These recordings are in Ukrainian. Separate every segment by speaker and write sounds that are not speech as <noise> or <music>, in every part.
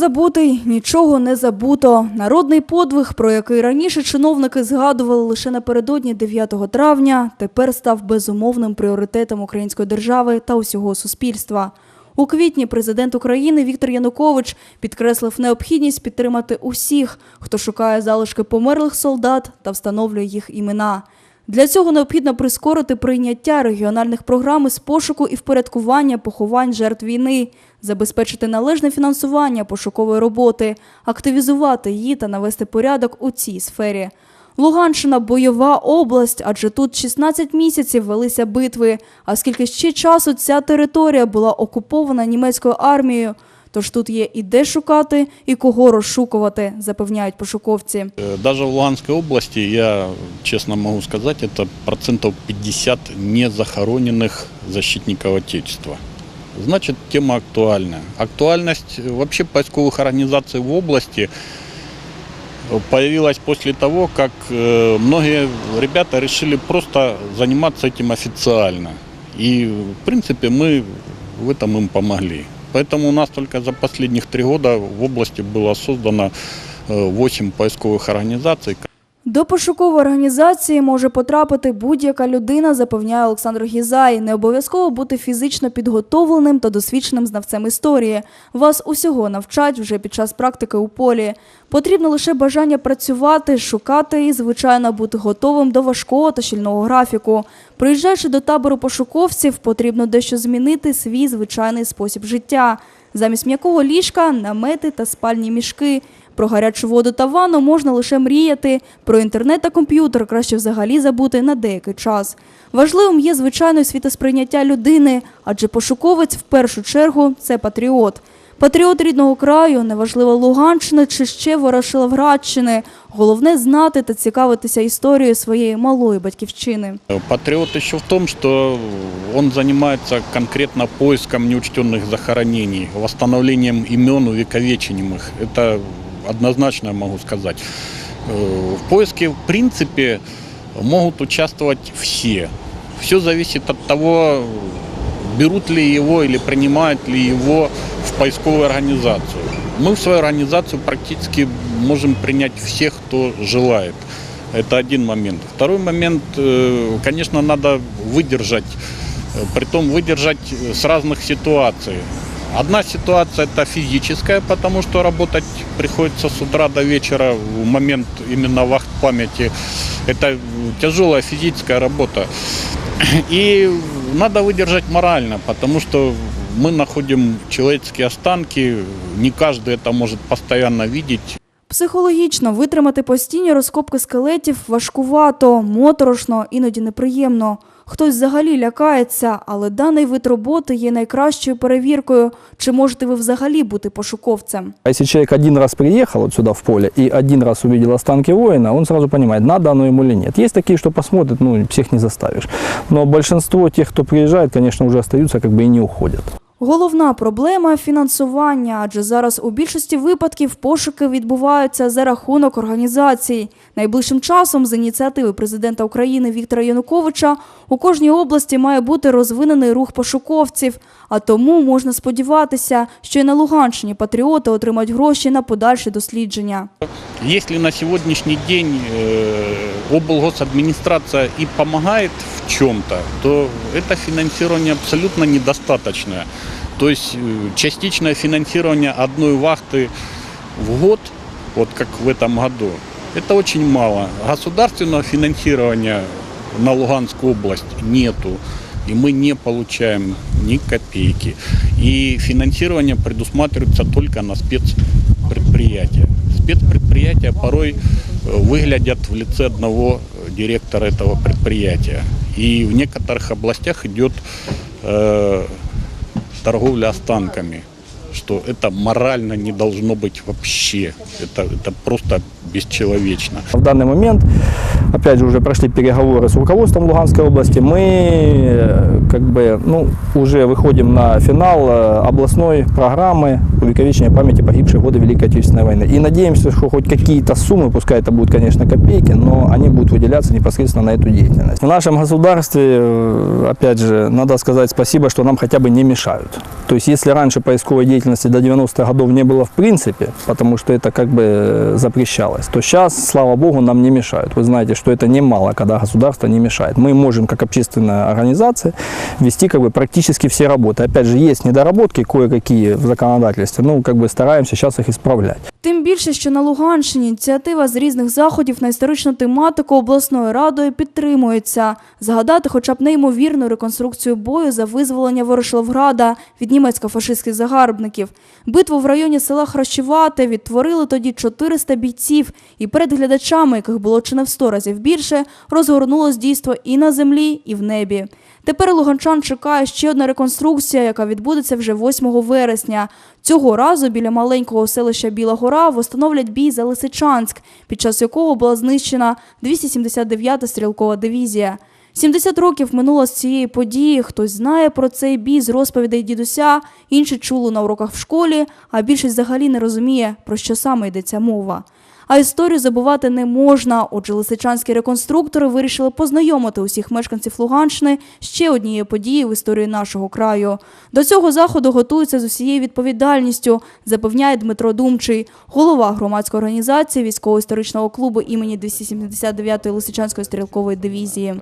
Speaker 1: Забутий, нічого не забуто. Народний подвиг, про який раніше чиновники згадували лише напередодні 9 травня, тепер став безумовним пріоритетом української держави та усього суспільства. У квітні президент України Віктор Янукович підкреслив необхідність підтримати усіх, хто шукає залишки померлих солдат та встановлює їх імена. Для цього необхідно прискорити прийняття регіональних програм із пошуку і впорядкування поховань жертв війни, забезпечити належне фінансування пошукової роботи, активізувати її та навести порядок у цій сфері. Луганщина бойова область, адже тут 16 місяців велися битви. А скільки ще часу ця територія була окупована німецькою армією. Тож тут є і де шукати, і кого розшукувати, запевняють пошуковці.
Speaker 2: Э, Даже в Луганской области, я честно могу сказать, это процентов 50 незахороненных защитников Отечества. Значит, тема актуальна. Актуальность э, вообще поисковых организаций в области э, появилась после того, как э, многие ребята решили просто заниматься этим официально. И, в принципе, мы в этом им помогли. Поэтому у нас только за последних три года в области было создано 8 поисковых организаций.
Speaker 1: До пошукової організації може потрапити будь-яка людина, запевняє Олександр Гізай. Не обов'язково бути фізично підготовленим та досвідченим знавцем історії. Вас усього навчать вже під час практики у полі. Потрібно лише бажання працювати, шукати і, звичайно, бути готовим до важкого та щільного графіку. Приїжджаючи до табору пошуковців, потрібно дещо змінити свій звичайний спосіб життя. Замість м'якого ліжка намети та спальні мішки. Про гарячу воду та ванну можна лише мріяти. Про інтернет та комп'ютер краще взагалі забути на деякий час. Важливим є звичайно світосприйняття людини, адже пошуковець в першу чергу це патріот. Патріот рідного краю, неважливо Луганщини чи ще Ворошиловградщини. Головне знати та цікавитися історією своєї малої батьківщини.
Speaker 2: Э, Патриот еще в том, что он занимается конкретно поиском неучтенных захоронений, восстановлением имен, увековечением их. Это однозначно могу сказать. Э, В поиске, в принципе, могут участвовать все. Все зависит от того, берут ли его или принимают ли его в поисковую организацию. Мы в свою организацию практически можем принять всех, кто желает. Это один момент. Второй момент, э, конечно, надо выдержать, э, притом выдержать э, с разных ситуаций. Одна ситуация это физическая, потому что работать приходится с утра до вечера в момент именно вахт памяти. Это э, тяжелая физическая работа. <clears throat> И надо выдержать морально, потому что мы находим человеческие останки, не каждый это может постоянно видеть.
Speaker 1: Психологічно витримати постійні розкопки скелетів важкувато, моторошно, іноді неприємно. Хтось взагалі лякається, але даний вид роботи є найкращою перевіркою, чи можете ви взагалі бути пошуковцем.
Speaker 3: Если человек один раз приїхав сюди в поле і один раз побачив останки воїна, він сразу розуміє, надо оно йому чи нет. Є такі, що посмотрять, ну, всіх не заставиш. Но большинство тих, хто приїжджає, конечно, уже залишаються, бы і не уходят.
Speaker 1: Головна проблема фінансування, адже зараз у більшості випадків пошуки відбуваються за рахунок організацій. Найближчим часом з ініціативи президента України Віктора Януковича у кожній області має бути розвинений рух пошуковців. А тому можна сподіватися, що і на Луганщині патріоти отримають гроші на подальші дослідження.
Speaker 2: Если на сегодняшний день э, облгосадминистрация и помогает в чем-то, то это финансирование абсолютно недостаточное. То есть э, частичное финансирование одной вахты в год, вот как в этом году, это очень мало. Государственного финансирования на Луганскую область нету. И мы не получаем ни копейки. И финансирование предусматривается только на спецпредприятия. Спецпредприятия порой э, выглядят в лице одного директора этого предприятия. И в некоторых областях идет э, торговля останками, что это морально не должно быть вообще. Это, это просто бесчеловечно.
Speaker 3: В данный момент, опять же, уже прошли переговоры с руководством Луганской области. Мы э, как бы, ну, уже выходим на финал э, областной программы увековечения памяти погибших в годы Великой Отечественной войны. И надеемся, что хоть какие-то суммы, пускай это будут, конечно, копейки, но они будут выделяться непосредственно на эту деятельность. В нашем государстве, э, опять же, надо сказать спасибо, что нам хотя бы не мешают. То есть если раньше поисковой деятельности до 90-х годов не было в принципе, потому что это как бы э, запрещалось, то сейчас, слава богу, нам не мешают. Вы знаете, что это немало, когда государство не мешает. Мы можем, как общественная организация, вести как бы практически все работы. Опять же, есть недоработки кое-какие в законодательстве, ну, как бы стараемся сейчас их исправлять.
Speaker 1: Тим більше, що на Луганщині ініціатива з різних заходів на історичну тематику обласною радою підтримується. Згадати хоча б неймовірну реконструкцію бою за визволення Ворошиловграда від німецько-фашистських загарбників. Битву в районі села Хращевате відтворили тоді 400 бійців, і перед глядачами, яких було чи не в 100 разів більше, розгорнулось дійство і на землі, і в небі. Тепер луганчан чекає ще одна реконструкція, яка відбудеться вже 8 вересня. Цього разу біля маленького селища Біла Гора встановлять бій за Лисичанськ, під час якого була знищена 279-та стрілкова дивізія. 70 років минуло з цієї події. Хтось знає про цей бій з розповідей дідуся, інші чули на уроках в школі, а більшість взагалі не розуміє, про що саме йдеться мова. А історію забувати не можна. Отже, лисичанські реконструктори вирішили познайомити усіх мешканців Луганщини ще однією подією в історії нашого краю. До цього заходу готуються з усією відповідальністю, запевняє Дмитро Думчий, голова громадської організації військово-історичного клубу імені 279-ї Лисичанської стрілкової дивізії.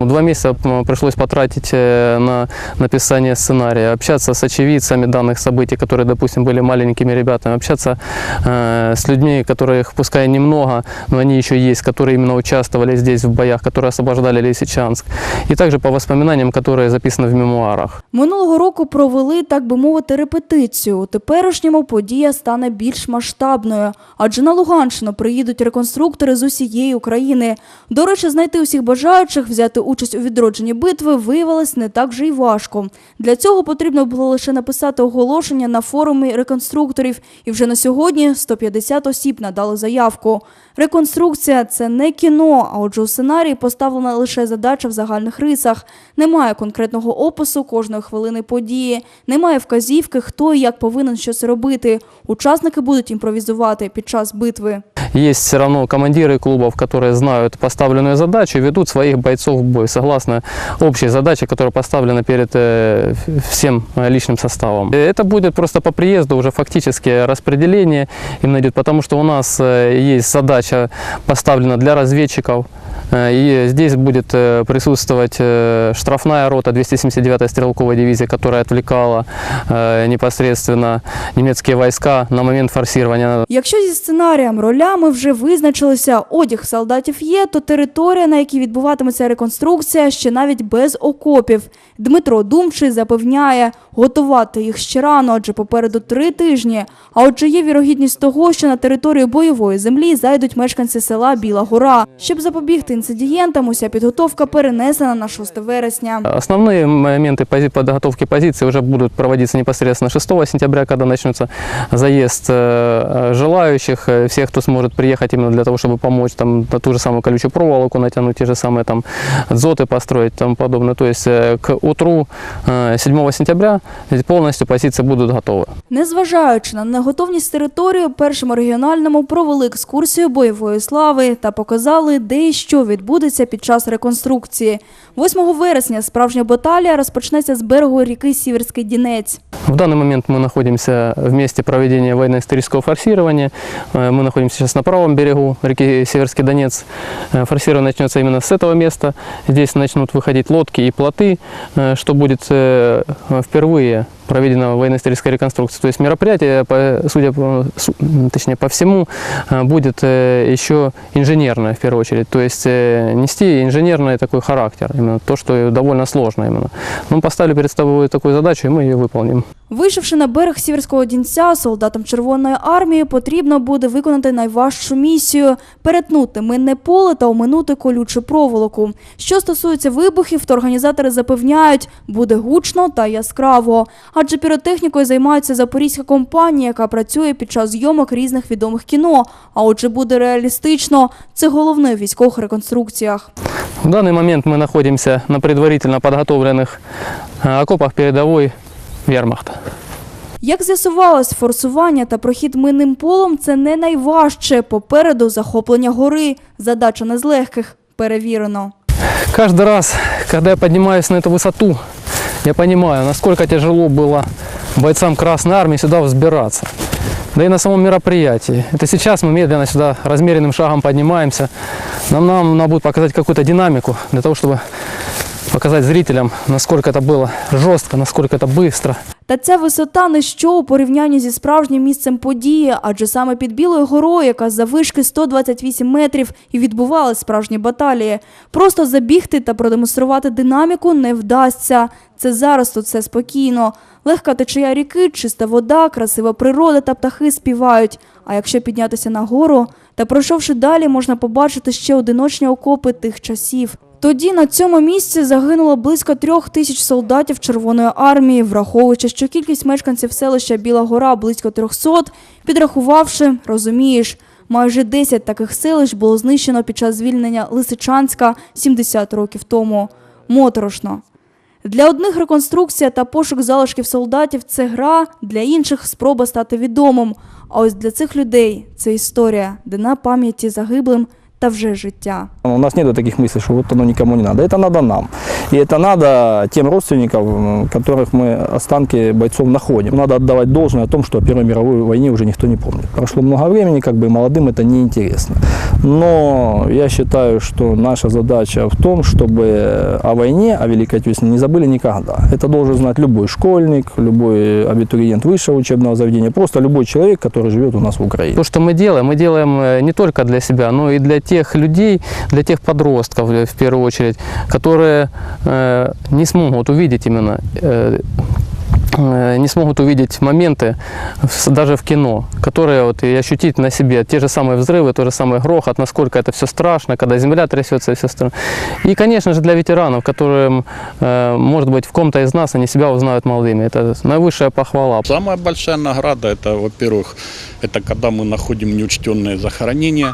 Speaker 4: Два месяца м, пришлось потратить э, на написание сценария, общаться с очевидцами данных событий, которые, допустим, были маленькими ребятами, общаться э, с людьми, которых, пускай немного, но они еще есть, которые именно участвовали здесь в боях, которые освобождали Лисичанск. И также по воспоминаниям, которые записаны в мемуарах.
Speaker 1: Минулого року провели, так би мовити, репетицію. У теперішньому подія стане більш масштабною, адже на Луганщину приїдуть реконструктори з усієї України. До речі, знайти усіх бажаючих взяти участь у відродженні битви виявилось не так вже й важко. Для цього потрібно було лише написати оголошення на форумі реконструкторів, і вже на сьогодні 150 осіб надали заявку. Реконструкція це не кіно, а отже у сценарії поставлена лише задача в загальних рисах. Немає конкретного опису кожної хвилини події, немає вказівки, хто і як повинен щось робити. Учасники будуть імпровізувати під час битви.
Speaker 4: Есть все равно командиры клубов, которые знают поставленную задачу и ведут своих бойцов в бой, согласно общей задаче, которая поставлена перед э, всем э, личным составом. Э, Это будет просто по приезду уже фактически распределение именно идет, потому что у нас э, есть задача поставлена для разведчиков, Э, И здесь будет э, присутствовать э, штрафная рота 279-й стрелковой дивизии, которая отвлекала э, непосредственно немецкие войска на момент форсирования.
Speaker 1: Якщо зі сценарієм ролями вже визначилися, одяг солдатів є, то територія, на якій відбуватиметься реконструкція, ще навіть без окопів. Дмитро Думчий запевняє, готувати їх ще рано, адже попереду три тижні. А отже, є вірогідність того, що на територію бойової землі зайдуть мешканці села Біла Гора. Щоб запобігти інцидієнтам, уся підготовка перенесена на 6 вересня.
Speaker 4: Основные моменты пози- подготовки позиции уже будут проводиться непосредственно 6 сентября, когда начнется заезд э, э, желающих, э, всех, кто сможет приехать именно для того, чтобы помочь там на ту же самую колючую проволоку натянуть, те же самые там дзоты построить и тому подобное. То есть э, к утру э, 7 сентября полностью позиции будут готовы.
Speaker 1: Незважаючи на неготовність території, у першому регіональному провели екскурсію бойової слави та показали, де і що відбудеться під час реконструкції. 8 вересня справжня баталія розпочнеться з берегу ріки Сіверський Дінець.
Speaker 4: В данный момент мы находимся в месте проведения военно-исторического форсирования. Э, Мы находимся сейчас на правом берегу реки Северский Донец. Э, Форсирование начнется именно с этого места. Здесь начнут выходить лодки и плоты, э, что будет э, впервые проведена военно-историческая реконструкция. То есть мероприятие, по- судя по, точнее по всему, э, будет э, еще инженерное в первую очередь. То есть э, нести инженерный такой характер, именно то, что довольно сложно именно. Мы поставили перед собой такую задачу, и мы ее выполним.
Speaker 1: Вийшовши на берег Сіверського Дінця, солдатам Червоної армії потрібно буде виконати найважчу місію перетнути минне поле та оминути колючу проволоку. Що стосується вибухів, то організатори запевняють, буде гучно та яскраво. Адже піротехнікою займається запорізька компанія, яка працює під час зйомок різних відомих кіно. А отже, буде реалістично. Це головне в військових реконструкціях.
Speaker 4: В данный момент мы находимся на предварительно подготовленных э, окопах передовой вермахта.
Speaker 1: Як з'ясувалось, форсування та прохід минним полом це не найважче. Попереду захоплення гори. Задача не з легких. Перевірено.
Speaker 4: Каждый раз, когда я поднимаюсь на эту высоту, я понимаю, насколько тяжело было бойцам Красной Армии сюда взбираться. Да и на самом мероприятии. Это сейчас мы медленно сюда размеренным шагом поднимаемся. Нам, нам надо будет показать какую-то динамику для того, чтобы показать зрителям, насколько это было жестко, насколько это быстро.
Speaker 1: Та ця висота не що у порівнянні зі справжнім місцем події, адже саме під Білою горою, яка за вишки 128 метрів, і відбували справжні баталії. Просто забігти та продемонструвати динаміку не вдасться. Це зараз тут все спокійно. Легка течія ріки, чиста вода, красива природа та птахи співають. А якщо піднятися на гору, та пройшовши далі, можна побачити ще одиночні окопи тих часів. Тоді на цьому місці загинуло близько трьох тисяч солдатів Червоної армії, враховуючи, що кількість мешканців селища Біла Гора близько 300, підрахувавши, розумієш, майже 10 таких селищ було знищено під час звільнення Лисичанська 70 років тому. Моторошно. Для одних реконструкція та пошук залишків солдатів це гра, для інших спроба стати відомим. А ось для цих людей це історія, дана пам'яті загиблим та вже життя.
Speaker 3: У нас нет таких мыслей, что вот оно никому не надо. Это надо нам. И это надо тем родственникам, которых мы останки бойцов находим. Надо отдавать должное о том, что о Первой мировой войне уже никто не помнит. Прошло много времени, как бы молодым это неинтересно. Но я считаю, что наша задача в том, чтобы о войне, о Великой Отечественной не забыли никогда. Это должен знать любой школьник, любой абитуриент высшего учебного заведения, просто любой человек, который живет у нас в Украине.
Speaker 4: То, что мы делаем, мы делаем э, не только для себя, но и для тех людей, для тех подростков э, в первую очередь, которые э, не смогут увидеть именно э, э, не смогут увидеть моменты даже в кино, которые вот и ощутить на себе те же самые взрывы, тот же самый грохот, насколько это все страшно, когда земля трясется и все остальное. И, конечно же, для ветеранов, которым, э, может быть, в ком-то из нас они себя узнают молодыми. Это наивысшая похвала.
Speaker 2: Самая большая награда это, во-первых, это когда мы находим неучтенные захоронения.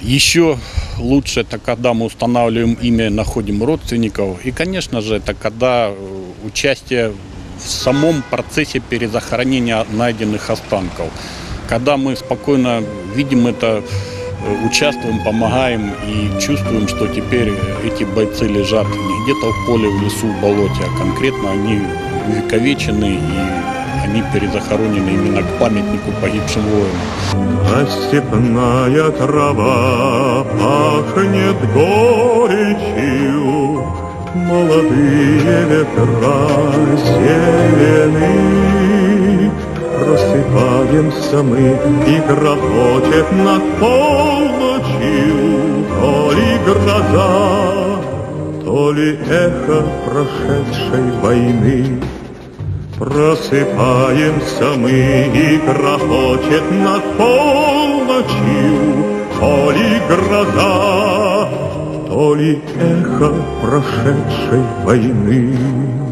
Speaker 2: Еще лучше это когда мы устанавливаем имя, находим родственников. И, конечно же, это когда э, участие в самом процессе перезахоронения найденных останков. Когда мы спокойно видим это, э, участвуем, помогаем и чувствуем, что теперь эти бойцы лежат не где-то в поле, в лесу, в болоте, а конкретно они увековечены и они перезахоронены именно к памятнику погибшим воинам.
Speaker 5: А степная трава пахнет горечью, Молодые ветра зелены. Просыпаемся мы, и грохочет над полночью То ли гроза, то ли эхо прошедшей войны. Просыпаемся мы и грохочет над полночью То ли гроза, то ли эхо прошедшей войны.